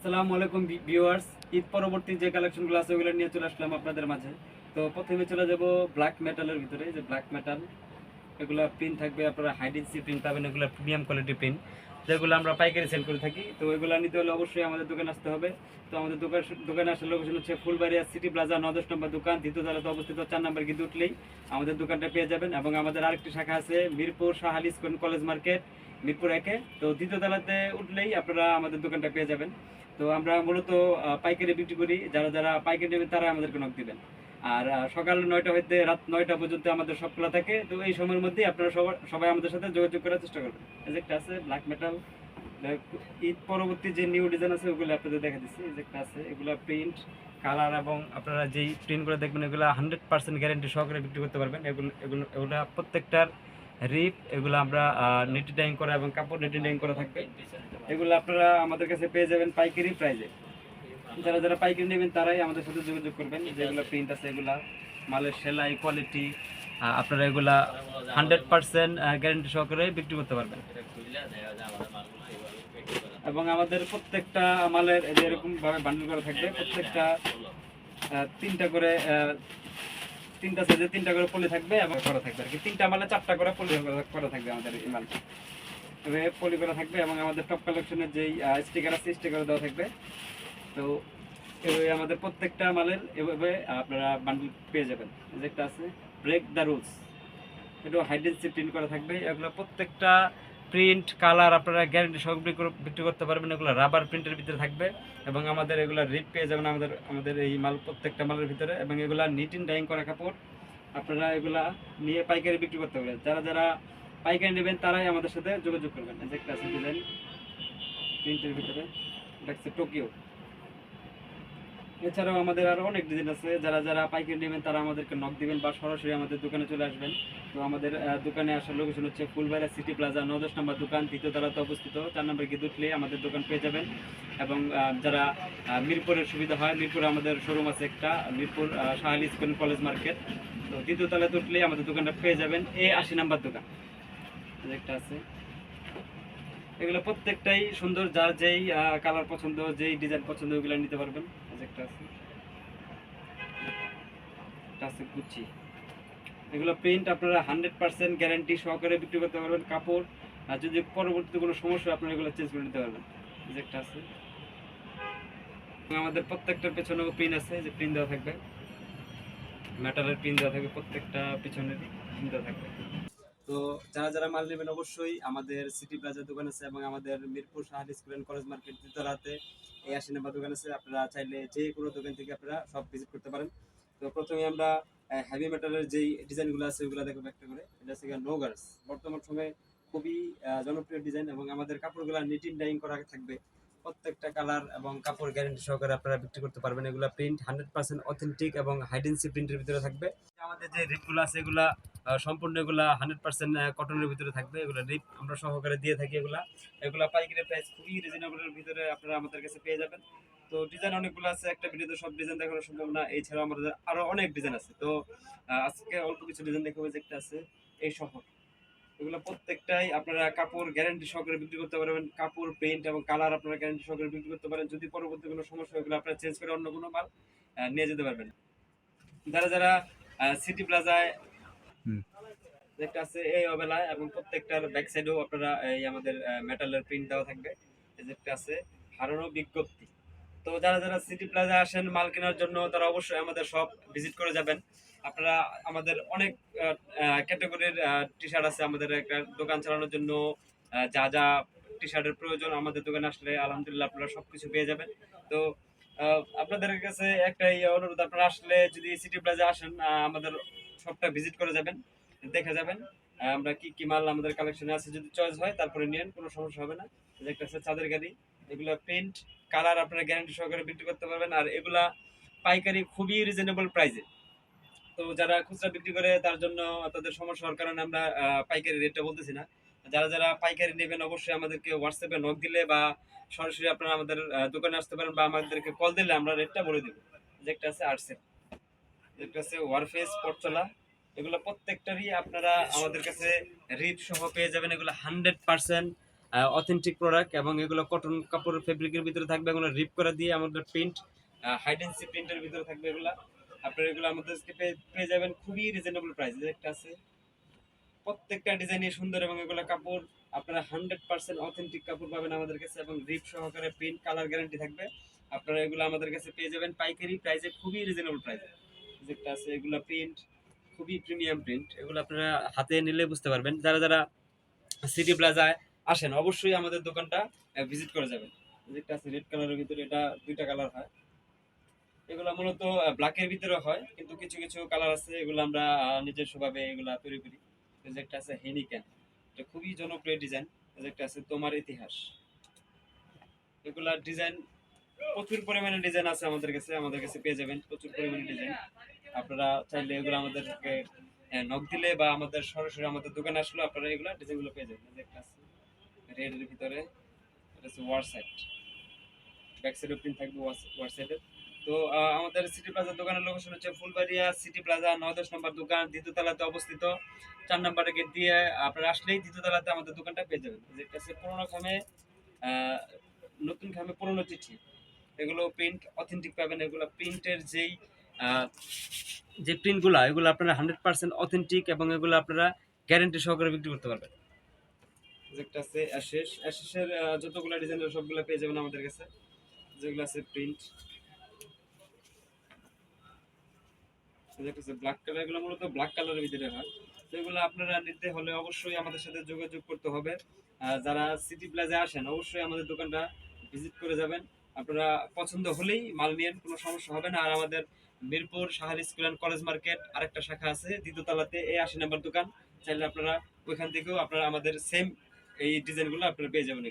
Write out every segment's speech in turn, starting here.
আসসালামু আলাইকুম ভিউয়ার্স ঈদ পরবর্তী যে কালেকশনগুলো আছে, ওগুলো নিয়ে চলে আসলাম আপনাদের মাঝে। তো প্রথমে চলে যাব ব্ল্যাক মেটালের ভিতরে যে ব্ল্যাক মেটাল এগুলো পিন থাকবে, আপনারা হাইডেন্সি পিন পাবেন, এগুলো প্রিমিয়াম কোয়ালিটি পিন যেগুলো আমরা পাইকারি সেল করে থাকি। তো এগুলো নিতে হলে অবশ্যই আমাদের দোকানে আসতে হবে। তো আমাদের দোকান দোকানে আসার লোকেশন হচ্ছে ফুলবাড়িয়া সিটি প্লাজা নদশ নম্বর দোকান। দ্বিতীয় তলাতে অবস্থিত, চার নম্বর গিয়ে উঠলেই আমাদের দোকানটা পেয়ে যাবেন। এবং আমাদের আরেকটি শাখা আছে, Mirpur Shahali school college market, Mirpur একে। তো দ্বিতীয় তলাতে উঠলেই আপনারা আমাদের দোকানটা পেয়ে যাবেন। তো আমরা মূলত পাইকারি বিক্রি করি। যারা যারা পাইকারি নেবেন, তারা আমাদেরকে নক দিবেন। আর সকাল নয়টা হইতে রাত নয়টা পর্যন্ত আমাদের সব খোলা থাকে। তো এই সময়ের মধ্যেই আপনারা সবাই আমাদের সাথে যোগাযোগ করার চেষ্টা করবেন। যে একটা আছে ব্ল্যাক মেটাল ঈদ পরবর্তী যে নিউ ডিজাইন আছে, ওগুলো আপনাদের দেখা দিচ্ছি। একটা আছে, এগুলো প্রিন্ট কালার এবং আপনারা যেই প্রিন্টগুলো দেখবেন, এগুলো হান্ড্রেড পার্সেন্ট গ্যারেন্টি সহকারে বিক্রি করতে পারবেন। এগুলো এগুলো এগুলো প্রত্যেকটার রিপ, এগুলো আমরা নেটি ডাইং করা এবং কাপড় নেটি ডাইং করা থাকবে। এগুলো আপনারা আমাদের কাছে পেয়ে যাবেন পাইকারি প্রাইজে যারা যারা পাইকারি নেবেন তারাই আমাদের সাথে যোগাযোগ করবেন, যেগুলো প্রিন্ট আছে এগুলা, মালের সেলাই কোয়ালিটি আপনারা এগুলা হান্ড্রেড পার্সেন্ট গ্যারেন্টি সহকারে বিক্রি করতে পারবেন। এবং আমাদের প্রত্যেকটা মালের, এই যে এরকম ভাবে বান্ডেল করা থাকবে, প্রত্যেকটা তিনটা করে তিনটা সাইজে তিনটা করে পলি থাকবে এবং করা থাকবে আর কি। তিনটা মালে চারটা করে পলি করা থাকবে আমাদের এই মাল তবে পলি করা থাকবে এবং আমাদের টপ কালেকশনের যেই স্টিকার আছে স্টিকার দেওয়া থাকবে। তো এভাবে আমাদের প্রত্যেকটা মালের এভাবে আপনারা বান্ডেল পেয়ে যাবেন। যে একটা আছে ব্রেক দ্য রুলস এটা হাইডেন্সি প্রিন্ট করা থাকবে। এগুলো প্রত্যেকটা প্রিন্ট কালার আপনারা গ্যারেন্টি সব বিক্রি করতে পারবেন। এগুলো রাবার প্রিন্টের ভিতরে থাকবে এবং আমাদের এগুলো রিপ পেয়ে যাবেন আমাদের আমাদের এই মাল, প্রত্যেকটা মালের ভিতরে এবং এগুলা নিটিন ডাইং করা কাপড় আপনারা এগুলা নিয়ে পাইকারি বিক্রি করতে পারবেন। যারা যারা পাইকারি নেবেন তারাই আমাদের সাথে যোগাযোগ করবেন। একটা আছে ডিজাইন প্রিন্টের ভিতরে হচ্ছে টোকিও এছাড়াও আমাদের আরও অনেক ডিজাইন আছে, যারা যারা পাইকারি নেবেন তারা আমাদেরকে নক দিবেন বা সরাসরি আমাদের দোকানে চলে আসবেন। তো আমাদের দোকানে আসার লোকেশন হচ্ছে ফুলবাড়া সিটি প্লাজা, নদশ নম্বর দোকান তৃতীয় তলাতে অবস্থিত, চার নম্বর গিয়ে উঠলে আমাদের দোকান পেয়ে যাবেন। এবং যারা মিরপুরের সুবিধা হয়, মিরপুরে আমাদের শোরুম আছে একটা, Mirpur Shahali school college market. তো দ্বিতীয় তলাতে উঠলেই আমাদের দোকানটা পেয়ে যাবেন, এ আশি নাম্বার দোকান। একটা আছে। এগুলো প্রত্যেকটাই সুন্দর, যার যেই কালার পছন্দ, যেই ডিজাইন পছন্দ, ওগুলো নিতে পারবেন। একটা আছে। আছে গুচি এগুলো প্রিন্ট আপনারা হান্ড্রেড পার্সেন্ট গ্যারান্টি সহকারে বিক্রি করতে পারবেন কাপড়। আর যদি পরবর্তীতে কোনো সমস্যা আপনারা এগুলো চেঞ্জ করে নিতে পারবেন। যে একটা আছে। আমাদের প্রত্যেকটার পেছনেও পিন আছে যে পিন দেওয়া থাকবে। মেটালের পিন দেওয়া থাকবে প্রত্যেকটা পিছনের পিন দেওয়া থাকবে। তো যারা যারা মাল নেবেন অবশ্যই আমাদের সিটি প্লাজার দোকান আছে এবং আমাদের Mirpur Shahali school and college market দ্বিতলাতে এই আশি দোকান আছে। আপনারা চাইলে যে কোনো দোকান থেকে আপনারা সব ভিজিট করতে পারেন। তো প্রথমে আমরা হেভি মেটালের যেই ডিজাইনগুলো আছে ওগুলো দেখব একটা করে। এটা হচ্ছে নো গার্স বর্তমান সময়ে খুবই জনপ্রিয় ডিজাইন এবং আমাদের কাপড়গুলো নিটিন ডাইং করা থাকবে। প্রত্যেকটা কালার এবং কাপড় গ্যারেন্টি সহকারে আপনারা বিক্রি করতে পারবেন। এগুলো প্রিন্ট হান্ড্রেড পার্সেন্ট অথেন্টিক এবং হাইডেন্সি প্রিন্টের ভিতরে থাকবে। আমাদের যে রিপগুলো আছে, এগুলা সম্পূর্ণ এগুলা হান্ড্রেড পার্সেন্ট কটনের ভিতরে থাকবে। এগুলো রিপ আমরা সহকারে দিয়ে থাকি এগুলা। এগুলা পাইকারি প্রাইস খুবই রিজনেবলের ভিতরে আপনারা আমাদের কাছে পেয়ে যাবেন। তো ডিজাইন অনেকগুলো আছে, একটা ভিডিওতে সব ডিজাইন দেখানো সম্ভব না। এছাড়াও আমাদের আরও অনেক ডিজাইন আছে। তো আজকে অল্প কিছু ডিজাইন দেখাবো যে একটা আছে, এই শহর। এগুলো প্রত্যেকটাই আপনারা কাপড় গ্যারান্টি সহকারে বিক্রি করতে পারবেন। কাপড় পেইন্ট এবং কালার আপনারা গ্যারান্টি সহকারে বিক্রি করতে পারেন। যদি পরবর্তী কোনো সমস্যা হয়, এগুলো আপনারা চেঞ্জ করে অন্য কোনো মাল নিয়ে যেতে পারবেন। যারা যারা সিটি প্লাজায়। একটা আছে এই অবেলায় এবং প্রত্যেকটার ব্যাক সাইডেও আপনারা এই আমাদের মেটালের প্রিন্ট দেওয়া থাকবে। এই যে একটা আছে হারানো বিজ্ঞপ্তি। তো যারা যারা সিটি প্লাজা আসেন মাল কেনার জন্য তারা অবশ্যই আমাদের সব ভিজিট করে যাবেন। আপনারা আমাদের অনেক ক্যাটাগরির টি শার্ট আছে, আমাদের একটা দোকান চালানোর জন্য যা যা টি শার্টের প্রয়োজন আমাদের দোকানে আসলে আলহামদুলিল্লাহ আপনারা সব কিছু পেয়ে যাবেন। তো আপনাদের কাছে একটাই অনুরোধ, আপনারা আসলে যদি সিটি প্লাজা আসেন আমাদের সবটা ভিজিট করে যাবেন, দেখে যাবেন আমরা কি কি মাল আমাদের কালেকশনে আছে, যদি চয়েস হয়, তারপরে নিয়েন কোনো সমস্যা হবে না। একটা আছে চাঁদের গাড়ি, এগুলো প্রিন্ট কালার আপনারা গ্যারান্টি সহকারে বিক্রি করতে পারবেন, আর এগুলা পাইকারি খুবই রিজনেবল প্রাইসে তো যারা খুচরা বিক্রি করে তার জন্য তাদের সমস্যা হওয়ার কারণে আমরা পাইকারি রেটটা বলতেছি না। যারা যারা পাইকারি নেবেন অবশ্যই আমাদেরকে হোয়াটসঅ্যাপে নক দিলে বা সরাসরি আপনারা আমাদের দোকানে আসতে পারেন বা আমাদেরকে কল দিলে আমরা রেটটা বলে দেবো। যে একটা আছে আর্টসেল একটা আছে ওয়ারফেস পটচলা এগুলো প্রত্যেকটারই আপনারা আমাদের কাছে রিপ সহ পেয়ে যাবেন। এগুলো হান্ড্রেড পার্সেন্ট অথেন্টিক প্রোডাক্ট এবং এগুলো কটন কাপড় ফেব্রিকের ভিতরে থাকবে। এগুলো রিপ করা দিয়ে আমাদের প্রিন্ট হাইডেন্সি প্রিন্টের ভিতরে থাকবে এগুলা। আপনারা এগুলো আমাদের কাছে পেয়ে- যাবেন খুবই রিজনেবল প্রাইস একটা আছে, প্রত্যেকটা ডিজাইনই সুন্দর এবং এগুলো কাপড় আপনারা হান্ড্রেড পার্সেন্ট অথেন্টিক কাপড় পাবেন আমাদের কাছে এবং রিপ সহকারে প্রিন্ট কালার গ্যারান্টি থাকবে। আপনারা এগুলো আমাদের কাছে পেয়ে যাবেন পাইকারি প্রাইসে খুবই রিজনেবল প্রাইসে যেটা আছে, এগুলো প্রিন্ট খুবই প্রিমিয়াম প্রিন্ট এগুলো আপনারা হাতে নিলে বুঝতে পারবেন। যারা যারা সিটি প্লাজায় আসেন, অবশ্যই আমাদের দোকানটা ভিজিট করে যাবেন। যেটা আছে রেড কালারের ভিতরে এটা দুইটা কালার হয়। এগুলো মূলত ব্ল্যাকের ভিতরে হয়, কিন্তু কিছু কিছু কালার আছে, এগুলো আমরা নিজস্বভাবে এগুলা তৈরি করি। একটা আছে হেনিক্যান এটা খুবই জনপ্রিয় ডিজাইন একটা আছে তোমার ইতিহাস। এগুলা ডিজাইন প্রচুর পরিমাণে ডিজাইন আছে আমাদের কাছে আমাদের কাছে পেয়ে যাবেন, প্রচুর পরিমাণে ডিজাইন আপনারা চাইলে এগুলো আমাদেরকে নক দিলে বা আমাদের সরাসরি আমাদের দোকানে আসলে আপনারা এগুলো ডিজাইনগুলো পেয়ে যাবেন। একটা আছে রেডের ভিতরে, এটা হচ্ছে ওয়ার সাইড ব্যাক সাইডে প্রিন্ট থাকবে ওয়ার তো আমাদের সিটি প্লাজার দোকানের লোকেশন হচ্ছে ফুলবাড়িয়া সিটি প্লাজা নয় দশ নম্বর দোকান, দ্বিতীয় তলাতে অবস্থিত। চার নম্বরের গেট দিয়ে আপনারা আসলেই দ্বিতীয় তলাতে আমাদের দোকানটা পেয়ে যাবেন। যেটা হচ্ছে পুরোনো খামে নতুন খামে পুরোনো চিঠি। এগুলো প্রিন্ট অথেন্টিক পাবেন। এগুলো প্রিন্টের যেই যে প্রিন্টগুলো এগুলো আপনারা হান্ড্রেড পার্সেন্ট অথেন্টিক এবং এগুলো আপনারা গ্যারেন্টি সহকারে বিক্রি করতে পারবেন। যেটা আছে অ্যাশেস অ্যাশেসের যতগুলো ডিজাইনের সবগুলো পেয়ে যাবেন আমাদের কাছে। যেগুলো আছে প্রিন্ট ব্ল্যাক কালার মূলত ব্ল্যাক কালারের ভিতরে হয়। আপনারা নিতে হলে অবশ্যই আমাদের সাথে যোগাযোগ করতে হবে। যারা সিটি আসেন, অবশ্যই আমাদের দোকানটা ভিজিট করে যাবেন। আপনারা পছন্দ হলেই মাল নিয়েন, কোনো সমস্যা হবে না। আর আমাদের মিরপুর সাহার স্কুল অ্যান্ড কলেজ মার্কেট আরেকটা শাখা আছে দ্বিতীয় তলাতে এই আশি নাম্বার দোকান। চাইলে আপনারা ওইখান থেকেও আপনারা আমাদের সেম এই ডিজাইনগুলো আপনারা পেয়ে যাবেন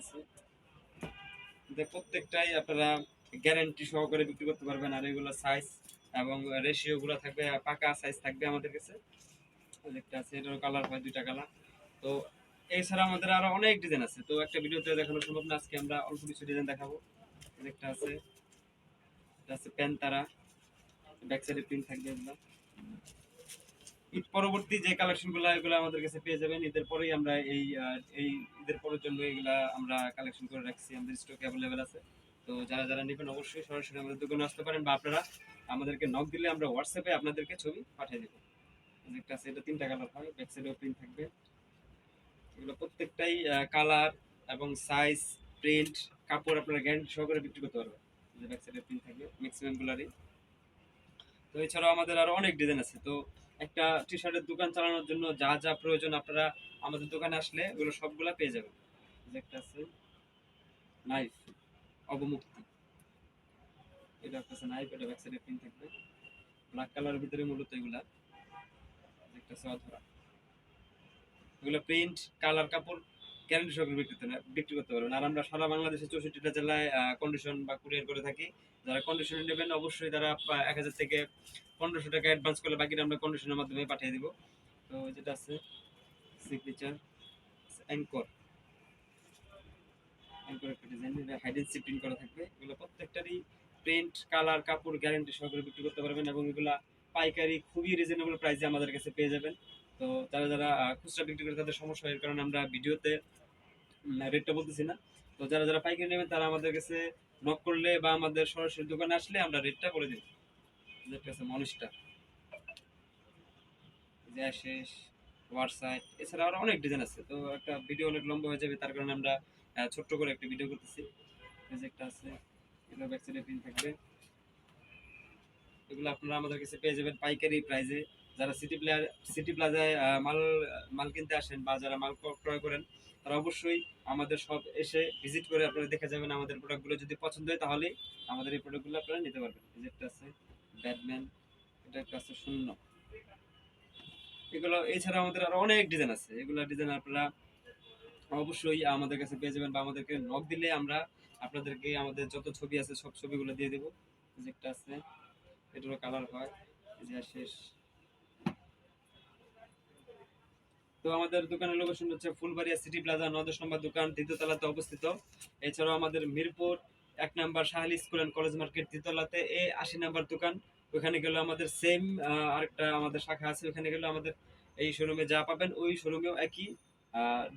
আছে। যে প্রত্যেকটাই আপনারা গ্যারেন্টি সহকারে বিক্রি করতে পারবেন, আর এগুলো সাইজ এবং রেশিও গুলো থাকবে, পাকা সাইজ থাকবে আমাদের কাছে। একটা আছে, এটারও কালার হয়, দুইটা কালার তো এছাড়া আমাদের আরও অনেক ডিজাইন আছে। তো একটা ভিডিওতে দেখানো সম্ভব না, আজকে আমরা অল্প কিছু ডিজাইন দেখাবো। একটা আছে, এটা আছে প্যান তারা ব্যাক সাইডে প্রিন্ট থাকবে এগুলো। ঈদ পরবর্তী যে কালেকশনগুলো, এগুলো আমাদের কাছে পেয়ে যাবেন। ঈদের পরেই আমরা এই এই ঈদের পরের জন্য এগুলা আমরা কালেকশন করে রাখছি। আমাদের স্টক অ্যাভেলেবেল আছে। তো যারা যারা নেবেন অবশ্যই সরাসরি আমাদের দোকানে আসতে পারেন বা আপনারা আমাদেরকে নক দিলে আমরা হোয়াটসঅ্যাপে আপনাদেরকে ছবি পাঠিয়ে দেবো। একটা আছে, এটা তিনটা কালার হয়। ব্যাক সাইডেও প্রিন্ট থাকবে। এগুলো প্রত্যেকটাই কালার এবং সাইজ প্রিন্ট কাপড় আপনারা গ্যারান্টি সহকারে বিক্রি করতে পারবেন। যে ব্যাক সাইডে প্রিন্ট থাকবে ম্যাক্সিমাম গুলারই। তো এছাড়াও আমাদের আরও অনেক ডিজাইন আছে। তো একটা টি শার্টের দোকান চালানোর জন্য যা যা প্রয়োজন আপনারা আমাদের দোকানে আসলে ওগুলো সবগুলা পেয়ে যাবেন। একটা আছে নাইফ অবমুক্তি। এটা একটা নাইফ এটা ব্যাক সাইডে প্রিন্ট থাকবে। ব্ল্যাক কালারের ভিতরে মূলত এগুলা। একটা আছে অধরা। এগুলো প্রিন্ট কালার কাপড় গ্যারান্টি সহকারে বিক্রি করতে পারবেন। আর আমরা সারা বাংলাদেশে চৌষট্টিটা জেলায় কন্ডিশন বা কুরিয়ার করে থাকি। যারা কন্ডিশনে নেবেন, অবশ্যই তারা এক হাজার থেকে পনেরোশো টাকা অ্যাডভান্স করলে বাকিটা আমরা কন্ডিশনের মাধ্যমে পাঠিয়ে দিব। তো যেটা আছে সিগনেচার অ্যাঙ্কর অ্যাঙ্কর একটা ডিজাইন এটা হাইডেন্সি প্রিন্ট করা থাকবে। এগুলো প্রত্যেকটারই প্রিন্ট কালার কাপড় গ্যারান্টি সহকারে বিক্রি করতে পারবেন এবং এগুলা পাইকারি, খুবই রিজনেবল প্রাইসে আমাদের কাছে পেয়ে যাবেন। তো যারা যারা খুচরা বিক্রি করে তাদের সমস্যা হয় কারণে আমরা ভিডিওতে রেটটা বলতেছি না। তো যারা যারা পাইকারি নেবেন, তারা আমাদের কাছে নক করলে বা আমাদের সরাসরি দোকানে আসলে আমরা রেটটা বলে দিই যেটা আছে মনিস্টা শেষ ওয়ারসাইট এছাড়া আরও অনেক ডিজাইন আছে। তো একটা ভিডিও অনেক লম্বা হয়ে যাবে, তার কারণে আমরা ছোট্ট করে একটা ভিডিও করতেছি। একটা আছে, এগুলো ব্যাক সাইডে প্রিন্ট থাকবে। এগুলো আপনারা আমাদের কাছে পেয়ে যাবেন পাইকারি প্রাইসে যারা সিটি প্লেয়ার সিটি প্লাজায় মাল মাল কিনতে আসেন বা যারা মাল ক্রয় করেন, তারা অবশ্যই আমাদের সব এসে ভিজিট করে আপনারা দেখে যাবেন আমাদের প্রোডাক্টগুলো যদি পছন্দ হয় তাহলে আমাদের এই প্রোডাক্টগুলো আপনারা নিতে পারবেন। এই যে একটা আছে ব্যাটম্যান এটা একটা আছে শূন্য। এগুলো, এছাড়া আমাদের আরও অনেক ডিজাইন আছে। এগুলো ডিজাইন আপনারা অবশ্যই আমাদের কাছে পেয়ে যাবেন বা আমাদেরকে নক দিলে আমরা আপনাদেরকে আমাদের যত ছবি আছে সব ছবিগুলো দিয়ে দেবো। একটা আছে, এটারও কালার হয়। যে শেষ তো আমাদের দোকানের লোকেশন হচ্ছে ফুলবাড়িয়া সিটি প্লাজা নদশ নম্বর দোকান দ্বিতীয় তলাতে অবস্থিত। এছাড়াও আমাদের মিরপুর, এক number Shahali school and college market দ্বিতলাতে এ আশি নাম্বার দোকান। ওখানে গেলে আমাদের সেম আরেকটা আমাদের শাখা আছে। ওখানে গেলে আমাদের এই শোরুমে যা পাবেন, ওই শোরুমেও একই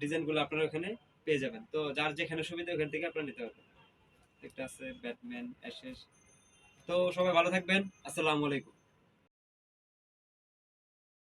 ডিজাইনগুলো আপনারা ওখানে পেয়ে যাবেন। তো যার যেখানে সুবিধা ওখান থেকে আপনারা নিতে পারবেন। একটা আছে ব্যাটম্যান অ্যাশেস তো সবাই ভালো থাকবেন। আসসালামু আলাইকুম।